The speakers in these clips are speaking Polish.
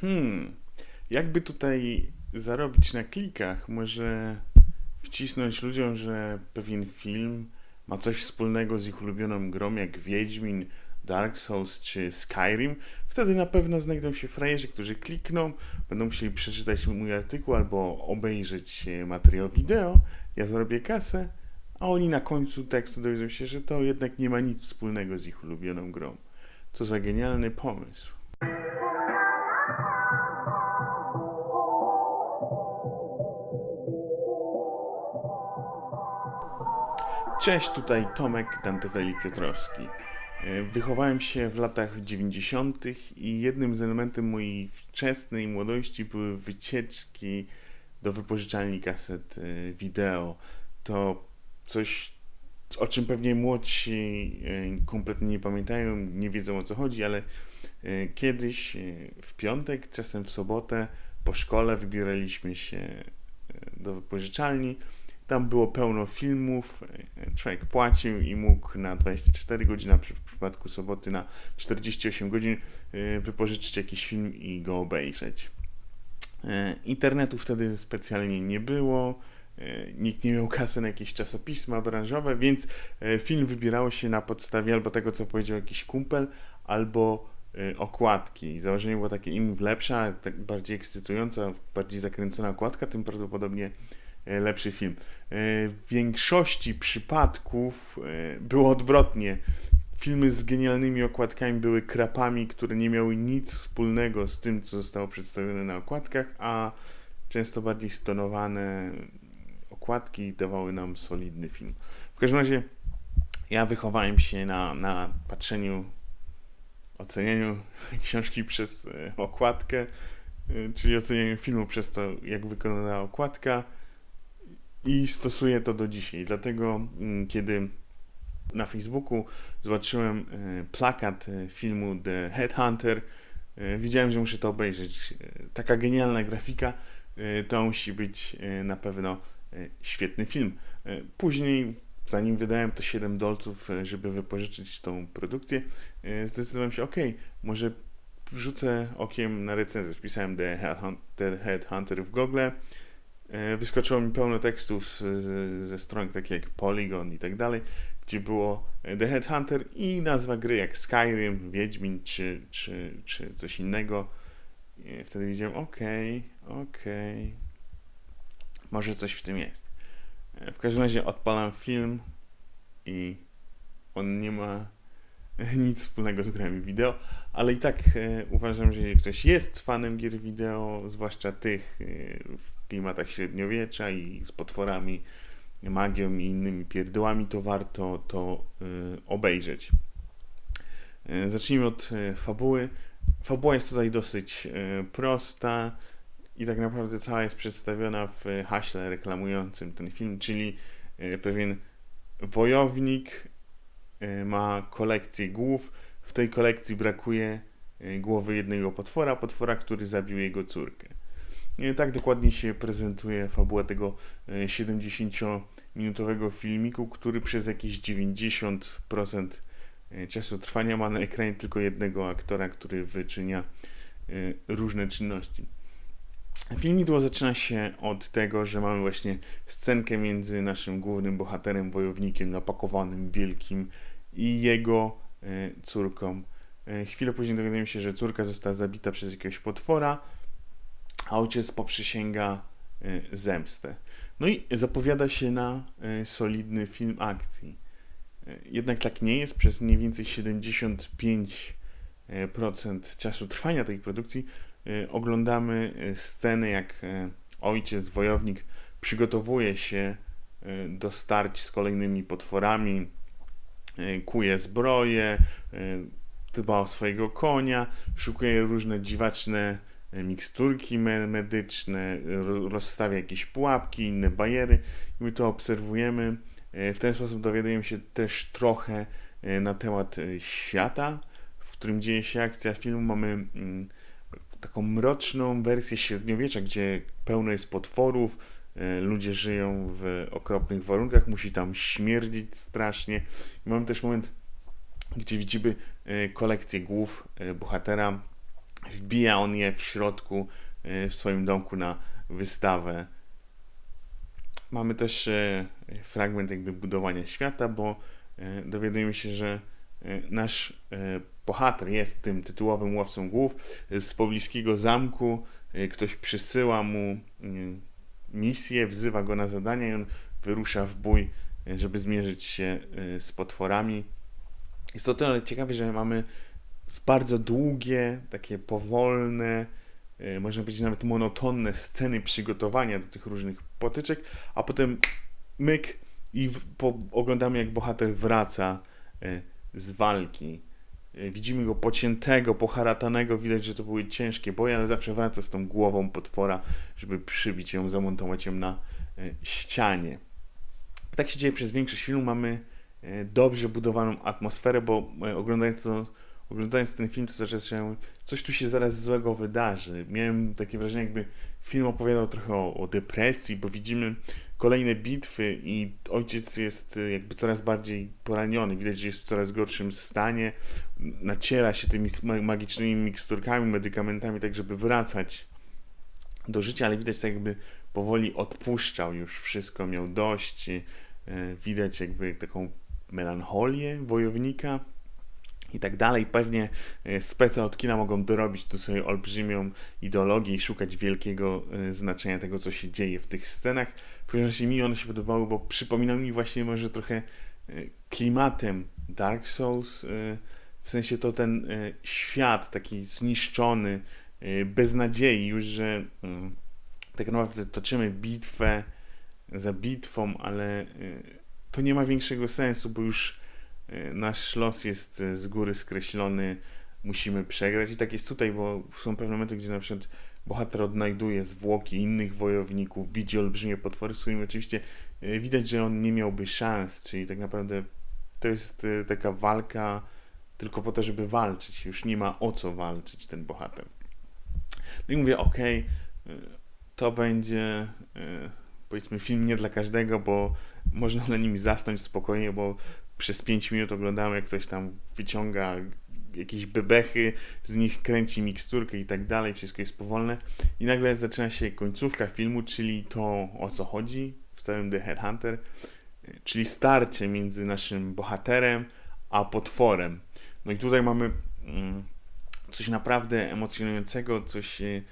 Hmm, jakby tutaj zarobić na klikach? Może wcisnąć ludziom, że pewien film ma coś wspólnego z ich ulubioną grą, jak Wiedźmin, Dark Souls czy Skyrim? Wtedy na pewno znajdą się frajerzy, którzy klikną, będą musieli przeczytać mój artykuł albo obejrzeć e, materiał wideo. Ja zarobię kasę, a oni na końcu tekstu dowiedzą się, że to jednak nie ma nic wspólnego z ich ulubioną grą. Co za genialny pomysł. Cześć, tutaj Tomek Danteweli Piotrowski. E, Wychowałem się w latach 90. i jednym z elementów mojej wczesnej młodości były wycieczki do wypożyczalni kaset e, wideo. To coś, o czym pewnie młodsi e, kompletnie nie pamiętają, nie wiedzą o co chodzi, ale kiedyś w piątek, czasem w sobotę po szkole wybieraliśmy się do wypożyczalni. Tam było pełno filmów, e, człowiek płacił i mógł na 24 godziny, a w przypadku soboty na 48 godzin e, wypożyczyć jakiś film i go obejrzeć. E, Internetu wtedy specjalnie nie było, nikt nie miał kasy na jakieś czasopisma branżowe, więc film wybierało się na podstawie albo tego, co powiedział jakiś kumpel, albo okładki. Założenie było takie, im lepsza, tak bardziej ekscytująca, bardziej zakręcona okładka, tym prawdopodobnie lepszy film. E, W większości przypadków e, było odwrotnie. Filmy z genialnymi okładkami były krapami, które nie miały nic wspólnego z tym, co zostało przedstawione na okładkach, a często bardziej stonowane okładki dawały nam solidny film. W każdym razie ja wychowałem się na, na patrzeniu, ocenianiu książki przez e, okładkę, e, czyli ocenianiu filmu przez to, jak wykonana okładka i stosuję to do dzisiaj. Dlatego, mm, kiedy na Facebooku zobaczyłem e, plakat e, filmu The Headhunter, e, wiedziałem, że muszę to obejrzeć. Taka genialna grafika, to musi być na pewno świetny film. Później, zanim wydałem to 7 dolców, żeby wypożyczyć tą produkcję, zdecydowałem się, ok, może rzucę okiem na recenzję. Wpisałem The Headhunter w Google. E, Wyskoczyło mi pełno tekstów z, ze stron takich jak Polygon i tak dalej, gdzie było e, The Headhunter i nazwa gry jak Skyrim, Wiedźmin czy, czy, czy coś innego. I wtedy wiedziałem, okej, okej, może coś w tym jest. E, W każdym razie odpalam film i on nie ma nic wspólnego z grami wideo, ale i tak e, uważam, że jeżeli ktoś jest fanem gier wideo, zwłaszcza tych e, klimatach średniowiecza i z potworami, magią i innymi pierdołami, to warto to e, obejrzeć. E, zacznijmy od e, fabuły. Fabuła jest tutaj dosyć prosta i tak naprawdę cała jest przedstawiona w haśle reklamującym ten film, czyli pewien wojownik ma kolekcję głów. W tej kolekcji brakuje głowy jednego potwora, potwora, który zabił jego córkę. Tak dokładnie się prezentuje fabuła tego e, 70-minutowego filmiku, który przez jakieś 90% e, czasu trwania ma na ekranie tylko jednego aktora, który wyczynia e, różne czynności. Filmidło zaczyna się od tego, że mamy właśnie scenkę między naszym głównym bohaterem, wojownikiem napakowanym, wielkim i jego e, córką. E, Chwilę później dowiadujemy się, że córka została zabita przez jakiegoś potwora, a ojciec poprzysięga e, zemstę. No i zapowiada się na e, solidny film akcji. E, Jednak tak nie jest. Przez mniej więcej 75% e, procent czasu trwania tej produkcji oglądamy scenę, jak ojciec, wojownik przygotowuje się do starć z kolejnymi potworami, kuje zbroję, dba o swojego konia, szukuje różne dziwaczne miksturki me- medyczne, ro- rozstawia jakieś pułapki, inne bariery i my to obserwujemy. E, W ten sposób dowiadujemy się też trochę e, na temat e, świata, w którym dzieje się akcja filmu. Mamy mm, taką mroczną wersję średniowiecza, gdzie pełno jest potworów, e, ludzie żyją w okropnych warunkach, musi tam śmierdzić strasznie. Mamy też moment, gdzie widzimy e, kolekcję głów e, bohatera, wbija on je w środku e, w swoim domku na wystawę. Mamy też e, fragment jakby budowania świata, bo e, dowiadujemy się, że nasz bohater jest tym tytułowym łowcą głów z pobliskiego zamku. Ktoś przysyła mu misję, wzywa go na zadanie i on wyrusza w bój, żeby zmierzyć się z potworami. Jest to tyle ciekawe, że mamy bardzo długie, takie powolne, e, można powiedzieć nawet monotonne sceny przygotowania do tych różnych potyczek, a potem myk i w, po, oglądamy jak bohater wraca e, z walki. E, Widzimy go pociętego, poharatanego, widać, że to były ciężkie boje, ale zawsze wraca z tą głową potwora, żeby przybić ją, zamontować ją na ścianie. Tak się dzieje przez większość filmu. Mamy dobrze budowaną atmosferę, bo oglądając, to, oglądając ten film, to zaczęło się, coś tu się zaraz złego wydarzy. Miałem takie wrażenie, jakby film opowiadał trochę o, o depresji, bo widzimy kolejne bitwy i ojciec jest e, jakby coraz bardziej poraniony. Widać, że jest w coraz gorszym stanie. Naciera się tymi ma- magicznymi miksturkami, medykamentami, tak żeby wracać do życia, ale widać tak jakby powoli odpuszczał już wszystko, miał dość. e, Widać jakby taką melancholię wojownika i tak dalej. Pewnie e, spece od kina mogą dorobić tu sobie olbrzymią ideologię i szukać wielkiego e, znaczenia tego, co się dzieje w tych scenach. W każdym razie mi one się podobały, bo przypominał mi właśnie może trochę e, klimatem Dark Souls, w sensie to ten świat taki zniszczony, bez nadziei już, że mm, tak naprawdę toczymy bitwę za bitwą, ale to nie ma większego sensu, bo już nasz los jest e, z góry skreślony, musimy przegrać. I tak jest tutaj, bo są pewne momenty, gdzie na przykład bohater odnajduje zwłoki innych wojowników, widzi olbrzymie potwory, z którymi oczywiście e, widać, że on nie miałby szans, czyli tak naprawdę to jest taka walka tylko po to, żeby walczyć, już nie ma o co walczyć ten bohater. No i mówię, okej, e, to będzie powiedzmy film nie dla każdego, bo można na nim zasnąć spokojnie, bo przez 5 minut oglądamy, jak ktoś tam wyciąga jakieś bebechy, z nich kręci miksturkę i tak dalej, wszystko jest powolne. I nagle zaczyna się końcówka filmu, czyli to o co chodzi w całym The Headhunter, czyli starcie między naszym bohaterem a potworem. No i tutaj mamy mm, coś naprawdę emocjonującego, coś e, e,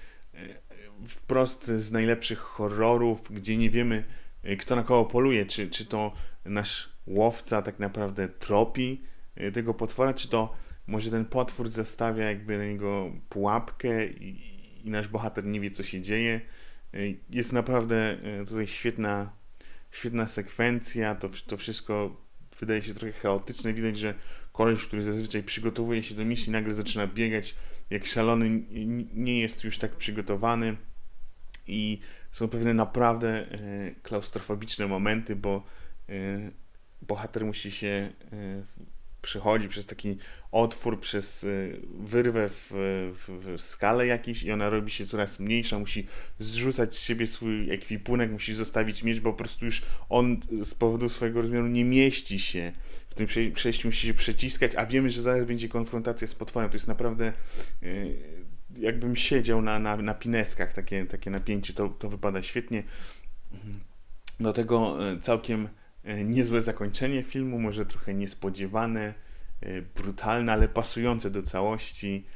wprost z najlepszych horrorów, gdzie nie wiemy, e, kto na kogo poluje, czy, czy to nasz łowca tak naprawdę tropi e, tego potwora, czy to może ten potwór zastawia jakby na niego pułapkę i, i nasz bohater nie wie, co się dzieje. E, Jest naprawdę e, tutaj świetna, świetna sekwencja, to, to wszystko wydaje się trochę chaotyczne. Widać, że koleś, który zazwyczaj przygotowuje się do misji, nagle zaczyna biegać jak szalony, nie jest już tak przygotowany i są pewne naprawdę klaustrofobiczne momenty, bo bohater musi się e, przechodzi przez taki otwór, przez e, wyrwę w, w, w skale jakiejś i ona robi się coraz mniejsza, musi zrzucać z siebie swój ekwipunek, musi zostawić miecz, bo po prostu już on z powodu swojego rozmiaru nie mieści się w tym prze- przejściu, musi się przeciskać, a wiemy, że zaraz będzie konfrontacja z potworem. To jest naprawdę e, jakbym siedział na, na, na pineskach, takie, takie napięcie, to, to wypada świetnie. Do tego całkiem niezłe zakończenie filmu, może trochę niespodziewane, e, brutalne, ale pasujące do całości.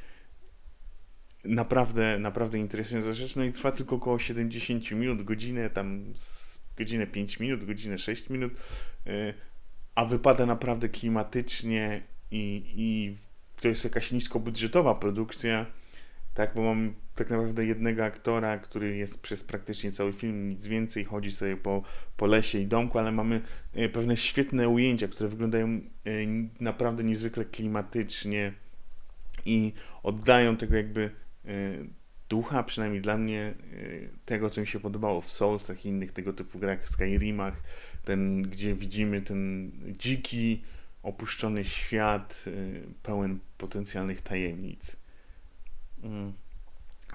Naprawdę, naprawdę interesująca rzecz. No i trwa tylko około 70 minut, godzinę, tam godzinę 5 minut, godzinę 6 minut, e, a wypada naprawdę klimatycznie i, i to jest jakaś niskobudżetowa produkcja, tak, bo mam tak naprawdę jednego aktora, który jest przez praktycznie cały film, nic więcej, chodzi sobie po, po lesie i domku, ale mamy e, pewne świetne ujęcia, które wyglądają e, naprawdę niezwykle klimatycznie i oddają tego jakby e, ducha, przynajmniej dla mnie, tego, co mi się podobało w Soulsach i innych tego typu grach, Skyrimach, ten, gdzie widzimy ten dziki, opuszczony świat, pełen potencjalnych tajemnic. Mm.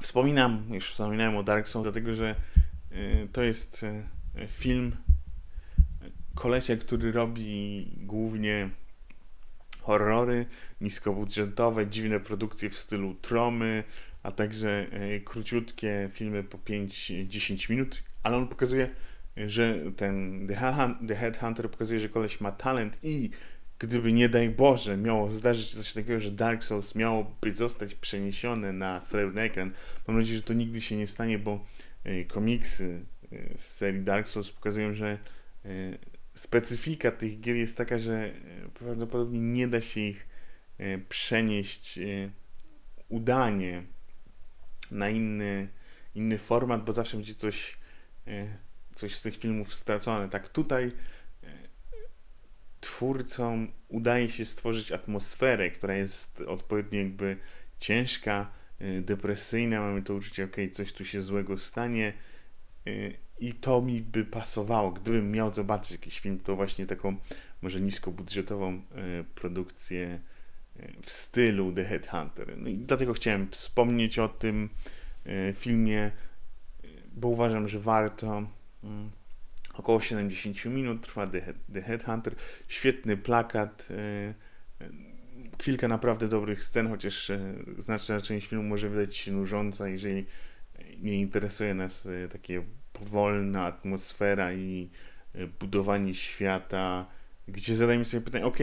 Wspominam, już wspominałem o Dark Souls, dlatego że y, to jest y, film kolesia, który robi głównie horrory niskobudżetowe, dziwne produkcje w stylu Tromy a także króciutkie filmy po 5-10 minut, ale on pokazuje, że ten The Headhunter pokazuje, że koleś ma talent i gdyby nie daj Boże miało zdarzyć coś takiego, że Dark Souls miałoby zostać przeniesione na srebrny ekran, mam nadzieję, że to nigdy się nie stanie, bo e, komiksy e, z serii Dark Souls pokazują, że e, specyfika tych gier jest taka, że prawdopodobnie nie da się ich przenieść udanie na inny, inny format, bo zawsze będzie coś, coś z tych filmów stracone. Tak tutaj twórcom udaje się stworzyć atmosferę, która jest odpowiednio jakby ciężka, e, depresyjna. Mamy to uczucie, ok, coś tu się złego stanie. e, I to mi by pasowało. Gdybym miał zobaczyć jakiś film, to właśnie taką może niskobudżetową e, produkcję w stylu The Headhunter. No i dlatego chciałem wspomnieć o tym filmie, bo uważam, że warto. Około 70 minut trwa The, The Headhunter. Świetny plakat. e, e, Kilka naprawdę dobrych scen, chociaż e, znaczna część filmu może wydać się nużąca, jeżeli nie interesuje nas takie powolna atmosfera i budowanie świata, gdzie zadajemy sobie pytanie, ok,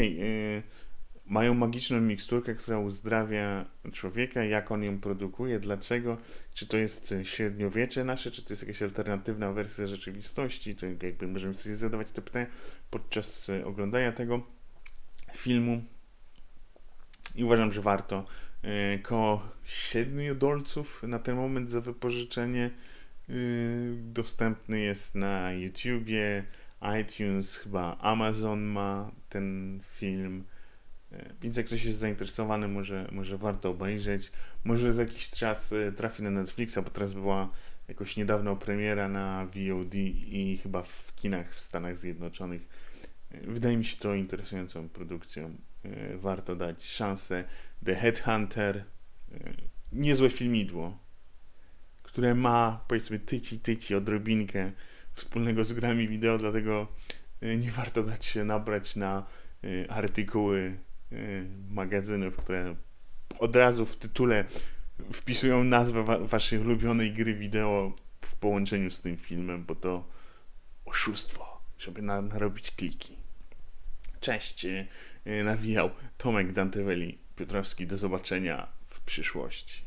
mają magiczną miksturkę, która uzdrawia człowieka, jak on ją produkuje, dlaczego, czy to jest e, średniowiecze nasze, czy to jest jakaś alternatywna wersja rzeczywistości, czy jakby możemy sobie zadawać te pytania podczas e, oglądania tego filmu. I uważam, że warto. E, Koło 7 dolców na ten moment za wypożyczenie y, dostępny jest na YouTubie, iTunes, chyba Amazon ma ten film. E, Więc jak ktoś jest zainteresowany, może, może warto obejrzeć. Może za jakiś czas e, trafi na Netflixa, bo teraz była jakoś niedawno premiera na VOD i chyba w kinach w Stanach Zjednoczonych. E, Wydaje mi się to interesującą produkcją. Warto dać szansę. The Headhunter, niezłe filmidło, które ma powiedzmy tyci tyci odrobinkę wspólnego z grami wideo, dlatego nie warto dać się nabrać na artykuły magazynów, które od razu w tytule wpisują nazwę wa- waszej ulubionej gry wideo w połączeniu z tym filmem, bo to oszustwo, żeby na, narobić kliki. Cześć, e, nawijał Tomek Dantevelli Piotrowski. Do zobaczenia w przyszłości.